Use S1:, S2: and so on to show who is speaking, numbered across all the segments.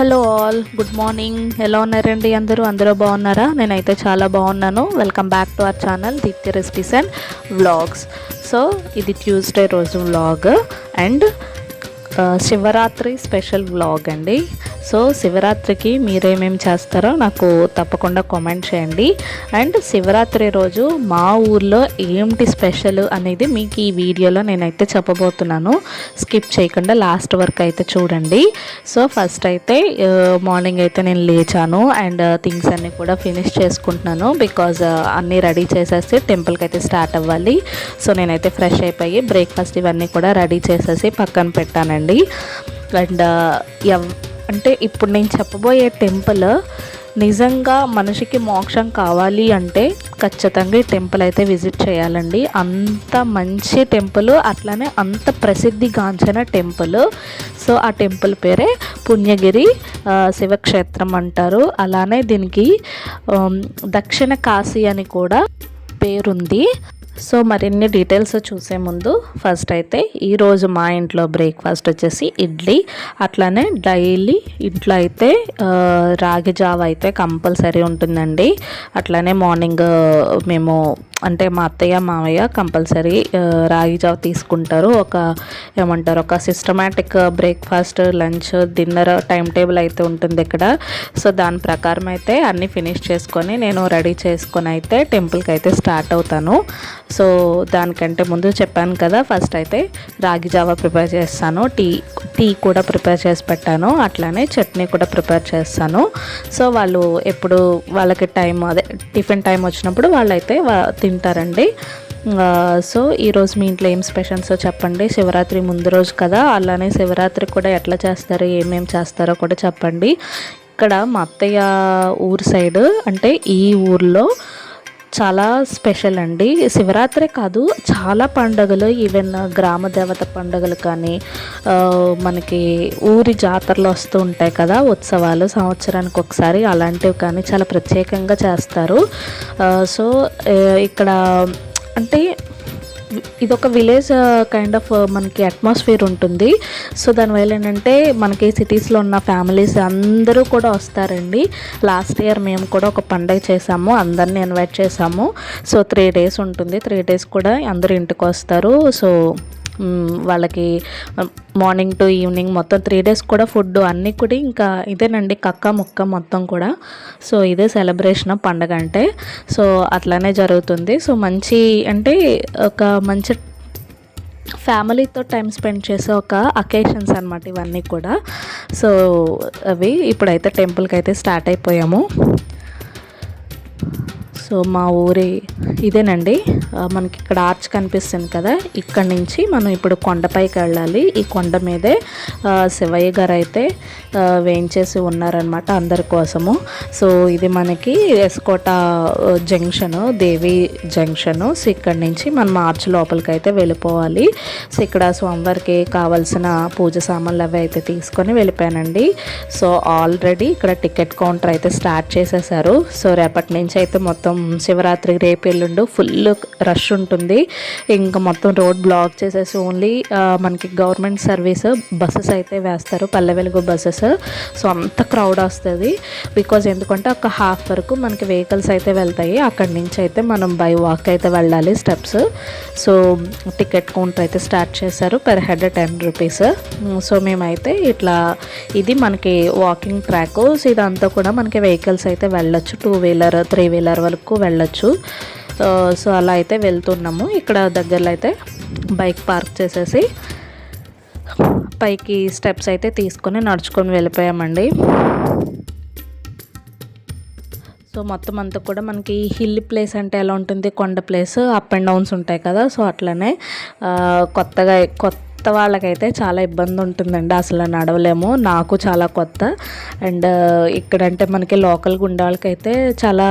S1: Hello all good morning. ఎలా ఉన్నారండి అందరూ? అందరూ బాగున్నారా? నేనైతే చాలా బాగున్నాను. Welcome back to our channel Deepthi recipes and vlogs. So ఇది ట్యూస్డే రోజు vlog and Shivaratri special vlog అండి. సో శివరాత్రికి మీరేమేమి చేస్తారో నాకు తప్పకుండా కామెంట్ చేయండి. అండ్ శివరాత్రి రోజు మా ఊర్లో ఏంటి స్పెషల్ అనేది మీకు ఈ వీడియోలో నేనైతే చెప్పబోతున్నాను. స్కిప్ చేయకుండా లాస్ట్ వరకు అయితే చూడండి. సో ఫస్ట్ అయితే మార్నింగ్ అయితే నేను లేచాను. అండ్ థింగ్స్ అన్నీ కూడా ఫినిష్ చేసుకుంటున్నాను. బికాజ్ అన్నీ రెడీ చేసేసి టెంపుల్కి అయితే స్టార్ట్ అవ్వాలి. సో నేనైతే ఫ్రెష్ అయిపోయి బ్రేక్ఫాస్ట్ ఇవన్నీ కూడా రెడీ చేసేసి పక్కన పెట్టానండి. అండ్ ఎవ్ అంటే ఇప్పుడు నేను చెప్పబోయే టెంపుల్ నిజంగా మనిషికి మోక్షం కావాలి అంటే ఖచ్చితంగా ఈ టెంపుల్ అయితే విజిట్ చేయాలండి. అంత మంచి టెంపుల్ అట్లానే అంత ప్రసిద్ధిగాంచిన టెంపుల్. సో ఆ టెంపుల్ పేరే పుణ్యగిరి శివక్షేత్రం అంటారు. అలానే దీనికి దక్షిణ కాశీ అని కూడా పేరుంది. సో మరిన్ని డీటెయిల్స్ చూసే ముందు ఫస్ట్ అయితే ఈరోజు మా ఇంట్లో బ్రేక్ఫాస్ట్ వచ్చేసి ఇడ్లీ. అట్లానే డైలీ ఇంట్లో అయితే రాగి జావ అయితే కంపల్సరీ ఉంటుందండి. అట్లానే మార్నింగ్ మేము అంటే మా అత్తయ్య మామయ్య కంపల్సరీ రాగి జావ తీసుకుంటారు. ఒక ఏమంటారు ఒక systematic breakfast lunch dinner time table అయితే ఉంటుంది ఇక్కడ. సో దాని ప్రకారం అయితే అన్నీ ఫినిష్ చేసుకొని నేను రెడీ చేసుకొని అయితే టెంపుల్కి అయితే స్టార్ట్ అవుతాను. సో దానికంటే ముందు చెప్పాను కదా ఫస్ట్ అయితే రాగి జావా ప్రిపేర్ చేస్తాను టీ టీ కూడా ప్రిపేర్ చేసి పెట్టాను అట్లానే చట్నీ కూడా ప్రిపేర్ చేస్తాను. సో వాళ్ళు ఎప్పుడు వాళ్ళకి టైం అదే టిఫిన్ టైం వచ్చినప్పుడు వాళ్ళైతే అయితే తింటారండి. సో ఈరోజు మీ ఇంట్లో ఏం స్పెషల్స్ చెప్పండి శివరాత్రి ముందు రోజు కదా అలానే శివరాత్రి కూడా ఎట్లా చేస్తారో ఏమేమి చేస్తారో కూడా చెప్పండి. ఇక్కడ మా అత్తయ్య ఊరు సైడ్ అంటే ఈ ఊర్లో చాలా స్పెషల్ అండి. శివరాత్రి కాదు చాలా పండుగలు ఈవెన్ గ్రామ దేవత పండుగలు కానీ మనకి ఊరి జాతరలు వస్తూ ఉంటాయి కదా ఉత్సవాలు సంవత్సరానికి ఒకసారి అలాంటివి కానీ చాలా ప్రత్యేకంగా చేస్తారు. సో ఇక్కడ అంటే ఇది ఒక విలేజ్ కైండ్ ఆఫ్ మనకి అట్మాస్ఫియర్ ఉంటుంది. సో దానివల్ల ఏంటంటే మనకి సిటీస్లో ఉన్న ఫ్యామిలీస్ అందరూ కూడా వస్తారండి. లాస్ట్ ఇయర్ మేము కూడా ఒక పండగ చేసాము. అందరిని ఇన్వైట్ చేసాము. సో త్రీ డేస్ ఉంటుంది. త్రీ డేస్ కూడా అందరూ ఇంటికి వస్తారు. సో వాళ్ళకి మార్నింగ్ టు ఈవినింగ్ మొత్తం త్రీ డేస్ కూడా ఫుడ్ అన్నీ కూడా ఇంకా ఇదేనండి కక్క ముక్క మొత్తం కూడా. సో ఇదే సెలబ్రేషన్ పండగ అంటే. సో అట్లానే జరుగుతుంది. సో మంచి అంటే ఒక మంచి ఫ్యామిలీతో టైం స్పెండ్ చేసే ఒక అకేషన్స్ అనమాట ఇవన్నీ కూడా. సో అవి ఇప్పుడైతే టెంపుల్కి అయితే స్టార్ట్ అయిపోయాము. సో మా ఊరి ఇదేనండి. మనకి ఇక్కడ ఆర్చ్ కనిపిస్తుంది కదా. ఇక్కడ నుంచి మనం ఇప్పుడు కొండపైకి వెళ్ళాలి. ఈ కొండ మీదే శివయ్య గారు అయితే వేయించేసి ఉన్నారనమాట అందరి కోసము. సో ఇది మనకి Eskota junction Devi junction. So ఇక్కడ నుంచి మనం ఆర్చ్ లోపలికి అయితే వెళ్ళిపోవాలి. సో ఇక్కడ స్వామివారికి కావాల్సిన పూజ సామాన్లు అవి అయితే తీసుకొని వెళ్ళిపోయానండి. సో ఆల్రెడీ ఇక్కడ టికెట్ కౌంటర్ అయితే స్టార్ట్ చేసేసారు. సో రేపటి నుంచి అయితే మొత్తం శివరాత్రి రేపు ఎల్లుండు ఫుల్ రష్ ఉంటుంది. ఇంకా మొత్తం రోడ్ బ్లాక్ చేసేసి ఓన్లీ మనకి గవర్నమెంట్ సర్వీస్ బస్సెస్ అయితే వేస్తారు పల్లె వెలుగు బస్సెస్. సో అంత క్రౌడ్ వస్తుంది. బికాజ్ ఎందుకంటే ఒక హాఫ్ వరకు మనకి వెహికల్స్ అయితే వెళ్తాయి. అక్కడి నుంచి అయితే మనం బై వాక్ అయితే వెళ్ళాలి స్టెప్స్ సో టికెట్ కౌంటర్ అయితే స్టార్ట్ చేశారు per head ten rupees so మేమైతే ఇట్లా ఇది మనకి వాకింగ్ ట్రాక్ సో ఇదంతా కూడా మనకి వెహికల్స్ అయితే వెళ్ళొచ్చు టూ వీలర్ త్రీ వీలర్ వరకు. వెళ్ళొచ్చు. సో అలా అయితే వెళ్తున్నాము. ఇక్కడ దగ్గరలో అయితే బైక్ పార్క్ చేసేసి పైకి స్టెప్స్ అయితే తీసుకొని నడుచుకొని వెళ్ళిపోయామండి. సో మొత్తం అంతా కూడా మనకి హిల్ ప్లేస్ అంటే ఎలా ఉంటుంది? కొండ ప్లేస్ అప్ అండ్ డౌన్స్ ఉంటాయి కదా. సో అట్లనే కొత్తగా కొత్త కొత్త వాళ్ళకైతే చాలా ఇబ్బంది ఉంటుందండి అసలు నడవలేము. నాకు చాలా కొత్త. అండ్ ఇక్కడంటే మనకి లోకల్గా ఉండే వాళ్ళకైతే చాలా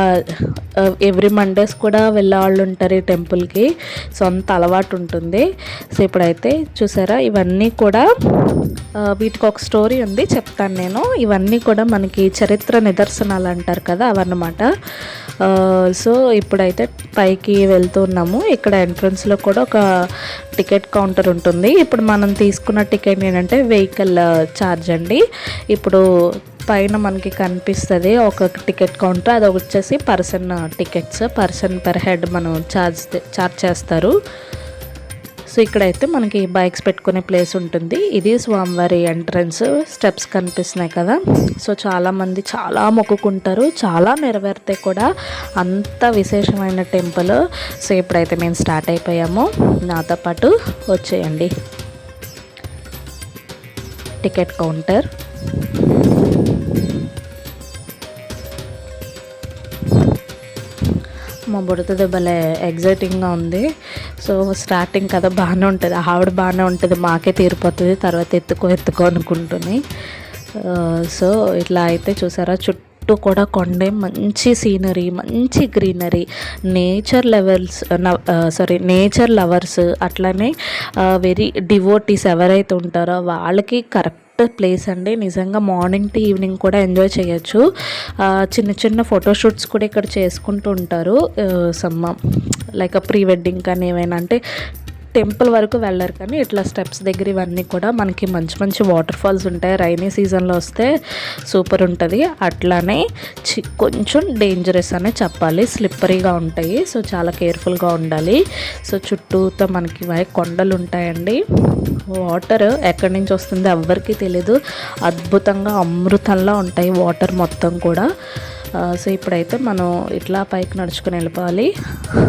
S1: ఎవ్రీ మండేస్ కూడా వెళ్ళే వాళ్ళు ఉంటారు ఈ టెంపుల్కి. సొంత అలవాటు ఉంటుంది సో ఇప్పుడైతే చూసారా ఇవన్నీ కూడా వీటికి ఒక స్టోరీ ఉంది. చెప్తాను నేను. ఇవన్నీ కూడా మనకి చరిత్ర నిదర్శనాలు అంటారు కదా అవన్నమాట. సో ఇప్పుడైతే పైకి వెళ్తున్నాము ఇక్కడ ఎంట్రన్స్లో కూడా ఒక టికెట్ కౌంటర్ ఉంటుంది. ఇప్పుడు మనం తీసుకున్న టికెట్ ఏంటంటే వెహికల్ ఛార్జ్ అండి. ఇప్పుడు పైన మనకి కనిపిస్తుంది ఒక టికెట్ కౌంటర్. అది వచ్చేసి person tickets. Person per head మనం ఛార్జ్ ఛార్జ్ చేస్తారు. సో ఇక్కడైతే మనకి బైక్స్ పెట్టుకునే ప్లేస్ ఉంటుంది. ఇది స్వామివారి ఎంట్రన్స్ స్టెప్స్ కనిపిస్తున్నాయి కదా. సో చాలామంది చాలా మొక్కుకుంటారు. చాలా నెరవేరుతాయి కూడా అంత విశేషమైన టెంపుల్. సో ఇప్పుడైతే మేము స్టార్ట్ అయిపోయాము. నాతో పాటు వచ్చేయండి. Ticket counter. మా బుడతది భలే ఎగ్జైటింగ్గా ఉంది. సో స్టార్టింగ్ కదా బాగానే ఉంటుంది. ఆవిడ బాగానే ఉంటుంది. మాకే తీరిపోతుంది. తర్వాత ఎత్తుకో ఎత్తుకో అనుకుంటుంది. Uh, సో ఇట్లా అయితే చూసారా? చుట్టూ కూడా కొండే మంచి సీనరీ మంచి greenery nature levels sorry nature lovers అట్లనే uh, వెరీ డివోటీస్ ఎవరైతే ఉంటారో వాళ్ళకి కరెక్ట్ ప్లేస్ అండి. నిజంగా మార్నింగ్ టు ఈవినింగ్ కూడా ఎంజాయ్ చేయొచ్చు. ఆ, చిన్న చిన్న ఫోటోషూట్స్ కూడా ఇక్కడ చేసుకుంటూ ఉంటారు. సమ్మ లైక్ ప్రీ వెడ్డింగ్ కానీ ఏమైనా అంటే టెంపుల్ వరకు వెళ్ళరు కానీ ఇట్లా స్టెప్స్ దగ్గర ఇవన్నీ కూడా మనకి మంచి మంచి వాటర్ ఫాల్స్ ఉంటాయి. రైనీ సీజన్లో వస్తే సూపర్ ఉంటుంది. అట్లానే చి కొంచెం డేంజరస్ అనే చెప్పాలి. స్లిప్పరీగా ఉంటాయి. సో చాలా కేర్ఫుల్గా ఉండాలి. సో చుట్టూతో మనకి వై- కొండలు ఉంటాయండి. వాటర్ ఎక్కడి నుంచి వస్తుందో ఎవ్వరికీ తెలీదు. అద్భుతంగా అమృతంలా ఉంటాయి వాటర్ మొత్తం కూడా. సో ఇప్పుడైతే మనం ఇట్లా పైకి నడుచుకుని వెళ్ళిపోవాలి.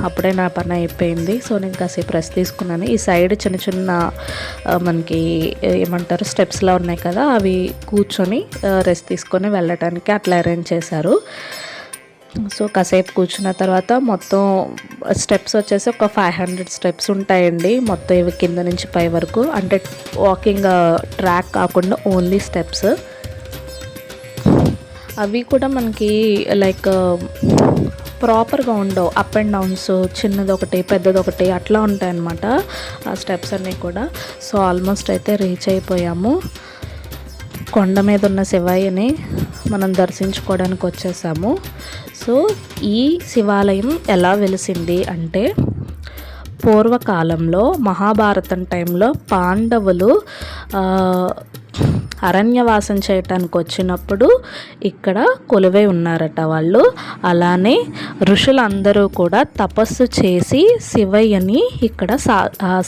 S1: అప్పుడే నా పని అయిపోయింది. సో నేను కాసేపు రెస్ట్ తీసుకున్నాను. ఈ సైడ్ చిన్న చిన్న మనకి ఏమంటారు స్టెప్స్లా ఉన్నాయి కదా అవి కూర్చొని రెస్ట్ తీసుకొని వెళ్ళటానికి అట్లా అరేంజ్ చేశారు. సో కాసేపు కూర్చున్న తర్వాత మొత్తం స్టెప్స్ వచ్చేసి ఒక ఫైవ్ హండ్రెడ్ స్టెప్స్ ఉంటాయండి. మొత్తం ఇవి కింద నుంచి పై వరకు. అంటే వాకింగ్ ట్రాక్ కాకుండా ఓన్లీ స్టెప్స్. అవి కూడా మనకి లైక్ ప్రాపర్గా um, ఉండవు. అప్ అండ్ డౌన్స్ చిన్నది ఒకటి పెద్దది ఒకటి అట్లా ఉంటాయి అన్నమాట ఆ స్టెప్స్ అన్నీ కూడా. సో ఆల్మోస్ట్ అయితే రీచ్ అయిపోయాము. కొండ మీద ఉన్న శివయ్యని మనం దర్శించుకోవడానికి వచ్చేసాము. సో ఈ శివాలయం ఎలా వెలిసింది అంటే పూర్వకాలంలో మహాభారతం టైంలో పాండవులు అరణ్యవాసం చేయటానికి వచ్చినప్పుడు ఇక్కడ కొలువై ఉన్నారట వాళ్ళు. అలానే ఋషులందరూ కూడా తపస్సు చేసి శివయ్యని ఇక్కడ సా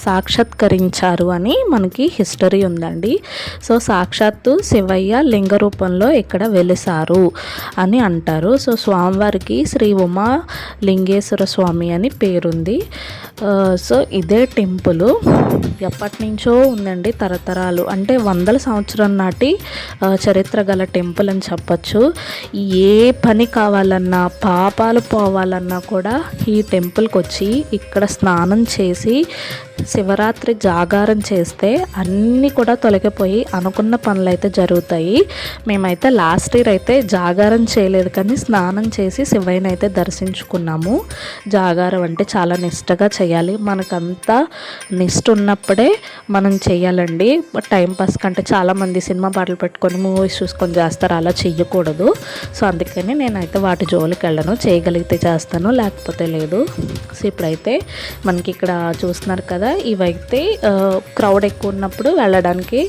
S1: సాక్షాత్కరించారు అని మనకి హిస్టరీ ఉందండి. సో సాక్షాత్తు శివయ్య లింగ రూపంలో ఇక్కడ వెలిసారు అని అంటారు. సో స్వామివారికి శ్రీ ఉమా లింగేశ్వర స్వామి అని పేరుంది. సో ఇదే టెంపుల్ ఎప్పటి నుంచో ఉందండి తరతరాలు. అంటే వందల సంవత్సరం నాటి చరిత్ర గల టెంపుల్ అని చెప్పచ్చు. ఏ పని కావాలన్నా పాపాలు పోవాలన్నా కూడా ఈ టెంపుల్కి వచ్చి ఇక్కడ స్నానం చేసి శివరాత్రి జాగారం చేస్తే అన్నీ కూడా తొలగిపోయి అనుకున్న పనులు అయితే జరుగుతాయి. మేమైతే లాస్ట్ ఇయర్ అయితే జాగారం చేయలేదు కానీ స్నానం చేసి శివయ్యని అయితే దర్శించుకున్నాము. జాగారం అంటే చాలా నిష్టగా చేయాలి. మనకంతా నిష్ట ఉన్నప్పుడే మనం చేయాలండి. టైం పాస్ కంటే చాలామంది సినిమా పాటలు పెట్టుకొని మూవీస్ చూసుకొని చేస్తారు. అలా చెయ్యకూడదు. సో అందుకని నేనైతే వాటి జోలికి వెళ్ళను. చేయగలిగితే చేస్తాను. లేకపోతే లేదు. సో ఇప్పుడైతే మనకి ఇక్కడ చూస్తున్నారు కదా ఇవైతే క్రౌడ్ ఎక్కువ ఉన్నప్పుడు వెళ్ళడానికి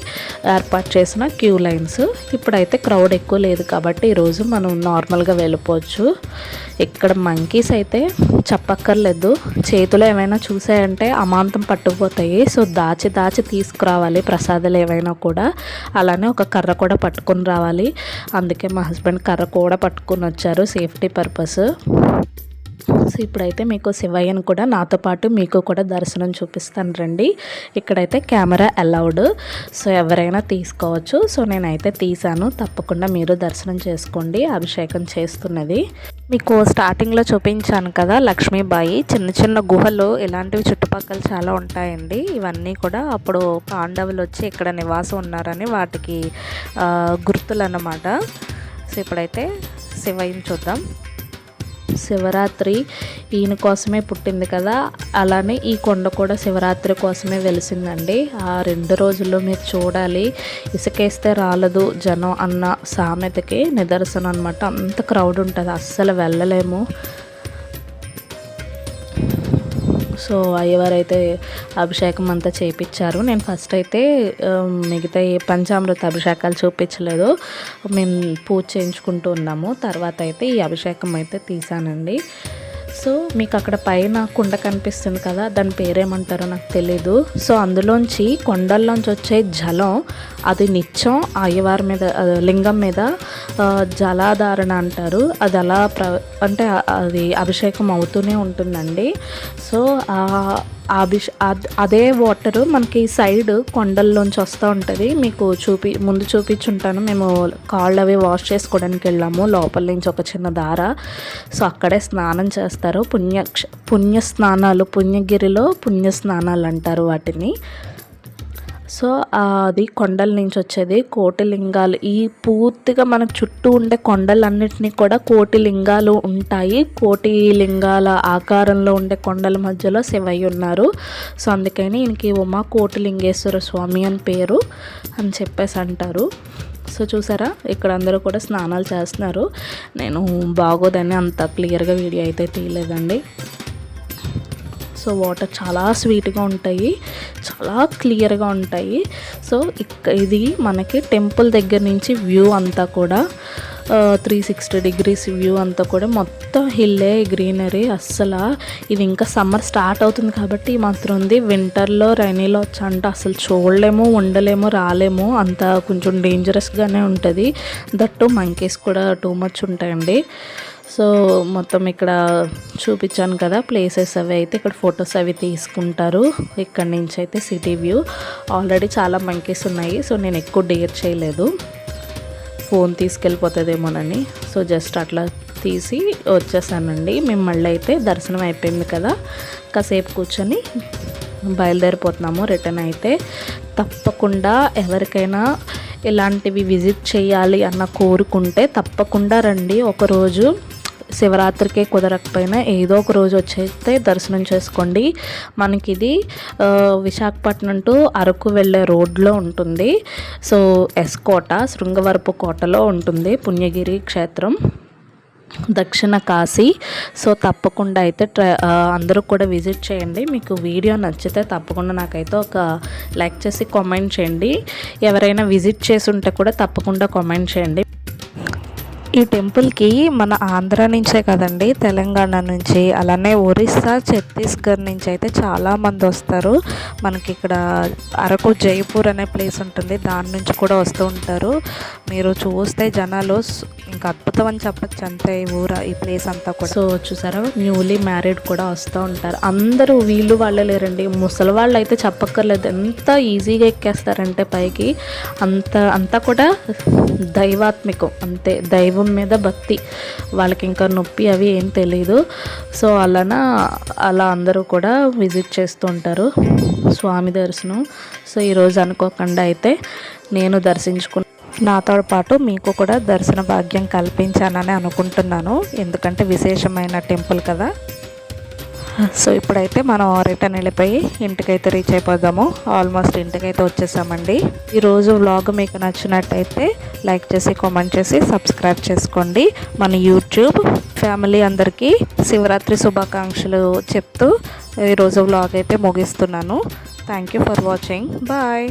S1: ఏర్పాటు చేసిన క్యూ లైన్స్. ఇప్పుడైతే క్రౌడ్ ఎక్కువ లేదు కాబట్టి ఈరోజు మనం నార్మల్గా వెళ్ళిపోవచ్చు. ఇక్కడ మంకీస్ అయితే చెప్పక్కర్లేదు. చేతులు ఏమైనా చూసాయంటే అమాంతం పట్టుకుపోతాయి. సో దాచి దాచి తీసుకురావాలి ప్రసాదాలు ఏవైనా కూడా. అలా అలానే ఒక కర్ర కూడా పట్టుకొని రావాలి. అందుకే మా హస్బెండ్ కర్ర కూడా పట్టుకొని వచ్చారు సేఫ్టీ పర్పస్. సో ఇప్పుడైతే మీకు శివయ్యను కూడా నాతో పాటు మీకు కూడా దర్శనం చూపిస్తాను రండి. ఇక్కడైతే కెమెరా అలౌడ్ సో ఎవరైనా తీసుకోవచ్చు. సో నేనైతే తీసాను తప్పకుండా మీరు దర్శనం చేసుకోండి. అభిషేకం చేస్తున్నది. మీకు స్టార్టింగ్లో చూపించాను కదా లక్ష్మీబాయి. చిన్న చిన్న గుహలు ఇలాంటివి చుట్టుపక్కల చాలా ఉంటాయండి. ఇవన్నీ కూడా అప్పుడు పాండవులు వచ్చి ఇక్కడ నివాసం ఉన్నారని వాటికి గుర్తులు అన్నమాట సో ఇప్పుడైతే శివయ్యని చూద్దాం. శివరాత్రి ఈయన కోసమే పుట్టింది కదా. అలానే ఈ కొండ కూడా శివరాత్రి కోసమే వెలిసిందండి. ఆ రెండు రోజుల్లో మీరు చూడాలి. ఇసుకేస్తే రాలదు జనం అన్న సామెతకి నిదర్శనం అనమాట అంత క్రౌడ్ ఉంటుంది. అస్సలు వెళ్ళలేము. సో అయ్యవారు అయితే అభిషేకం అంతా చేయించారు నేను ఫస్ట్ అయితే మిగతా ఏ పంచామృత అభిషేకాలు చూపించలేదు మేము పూజ చేయించుకుంటూ ఉన్నాము. తర్వాత అయితే ఈ అభిషేకం అయితే తీసానండి. సో మీకు అక్కడ పైన కుండ కనిపిస్తుంది కదా దాని పేరేమంటారో నాకు తెలీదు. సో అందులోంచి కొండల్లోంచి వచ్చే జలం అది నిత్యం అయ్యవారి మీద లింగం మీద జలాధారణ అంటారు. అది అలా ప్ర అంటే అది అభిషేకం అవుతూనే ఉంటుందండి. సో అభిష అదే వాటర్ మనకి సైడ్ కొండల్లోంచి వస్తూ ఉంటుంది. మీకు చూపి ముందు చూపించుంటాను. మేము కాళ్ళు అవి వాష్ చేసుకోవడానికి వెళ్ళాము. లోపల నుంచి ఒక చిన్న దార. సో అక్కడే స్నానం చేస్తారు. పుణ్య పుణ్య స్నానాలు పుణ్యగిరిలో పుణ్య స్నానాలు అంటారు వాటిని. సో అది కొండల నుంచి వచ్చేది కోటిలింగాలు ఈ పూర్తిగా మనకు చుట్టూ ఉండే కొండలన్నింటినీ కూడా కోటిలింగాలు ఉంటాయి. కోటి లింగాల ఆకారంలో ఉండే కొండల మధ్యలో శివయ్య ఉన్నారు. సో అందుకని ఈయనకి ఉమా కోటిలింగేశ్వర స్వామి అని పేరు అని చెప్పేసి అంటారు. సో చూసారా? ఇక్కడ అందరూ కూడా స్నానాలు చేస్తున్నారు. నేను బాగోదని అంత క్లియర్గా వీడియో అయితే తీయలేదండి. సో వాటర్ చాలా స్వీట్గా ఉంటాయి చాలా క్లియర్గా ఉంటాయి. సో ఇక్క ఇది మనకి టెంపుల్ దగ్గర నుంచి వ్యూ అంతా కూడా త్రీ సిక్స్టీ డిగ్రీస్ వ్యూ అంతా కూడా మొత్తం హిల్లే గ్రీనరీ అస్సలు. ఇది ఇంకా సమ్మర్ స్టార్ట్ అవుతుంది కాబట్టి ఈ మాత్రం ఉంది. వింటర్లో రైనీలో వచ్చంటే అసలు చూడలేము ఉండలేము రాలేము. అంత కొంచెం డేంజరస్గానే ఉంటుంది. దట్టు మంకీస్ కూడా టూ మచ్ ఉంటాయండి. సో మొత్తం ఇక్కడ చూపించాను కదా ప్లేసెస్ అవి అయితే. ఇక్కడ ఫొటోస్ అవి తీసుకుంటారు. ఇక్కడ నుంచి అయితే సిటీ వ్యూ ఆల్రెడీ చాలా మంకీస్ ఉన్నాయి సో నేను ఎక్కువ డేర్ చేయలేదు. ఫోన్ తీసుకెళ్ళిపోతుందేమోనని. సో జస్ట్ అట్లా తీసి వచ్చేసానండి. మేము మళ్ళీ అయితే దర్శనం అయిపోయింది కదా. కాసేపు కూర్చొని బయలుదేరిపోతున్నాము రిటర్న్ అయితే. తప్పకుండా ఎవరికైనా ఇలాంటివి విజిట్ చేయాలి అన్న కోరుకుంటే తప్పకుండా రండి. ఒకరోజు శివరాత్రికే కుదరకపోయినా ఏదో ఒక రోజు వచ్చేస్తే దర్శనం చేసుకోండి. మనకి ఇది విశాఖపట్నం టు అరకు వెళ్ళే రోడ్లో ఉంటుంది. సో ఎస్ కోట శృంగవరపు కోటలో ఉంటుంది పుణ్యగిరి క్షేత్రం. దక్షిణ కాశీ. సో తప్పకుండా అయితే ట్రై అందరూ కూడా విజిట్ చేయండి. మీకు వీడియో నచ్చితే తప్పకుండా నాకైతే ఒక లైక్ చేసి కామెంట్ చేయండి. ఎవరైనా విజిట్ చేసి ఉంటే కూడా తప్పకుండా కామెంట్ చేయండి. ఈ టెంపుల్కి మన ఆంధ్ర నుంచే కదండి తెలంగాణ నుంచి అలానే ఒరిస్సా ఛత్తీస్గఢ్ నుంచి అయితే చాలామంది వస్తారు. మనకి ఇక్కడ అరకు జైపూర్ అనే ప్లేస్ ఉంటుంది దాని నుంచి కూడా వస్తూ ఉంటారు. మీరు చూస్తే జనాలు ఇంకా అద్భుతం అని చెప్పచ్చు అంతే ఈ ఊర ఈ ప్లేస్ అంతా కూడా. సో చూసారా న్యూలీ మ్యారీడ్ కూడా వస్తూ ఉంటారు. అందరూ వీళ్ళు వాళ్ళే లేరండి. ముసలి వాళ్ళు అయితే చెప్పక్కర్లేదు. ఎంత ఈజీగా ఎక్కేస్తారంటే పైకి అంత అంతా కూడా దైవాత్మికం అంతే. దైవం మీద భక్తి. వాళ్ళకి ఇంకా నొప్పి అవి ఏం తెలియదు సో అలాన అలా అందరూ కూడా విజిట్ చేస్తూ ఉంటారు స్వామి దర్శనం. సో ఈరోజు అనుకోకుండా అయితే నేను దర్శించుకున్న నాతో పాటు మీకు కూడా దర్శన భాగ్యం కల్పించానని అనుకుంటున్నాను. ఎందుకంటే విశేషమైన టెంపుల్ కదా. సో ఇప్పుడైతే మనం రిటర్న్ వెళ్ళిపోయి ఇంటికైతే రీచ్ అయిపోదాము. ఆల్మోస్ట్ ఇంటికైతే వచ్చేసామండి. ఈరోజు వ్లాగ్ మీకు నచ్చినట్టయితే లైక్ చేసి కామెంట్ చేసి సబ్స్క్రైబ్ చేసుకోండి. మన యూట్యూబ్ ఫ్యామిలీ అందరికీ శివరాత్రి శుభాకాంక్షలు చెప్తూ ఈరోజు వ్లాగ్ అయితే ముగిస్తున్నాను. Thank you for watching bye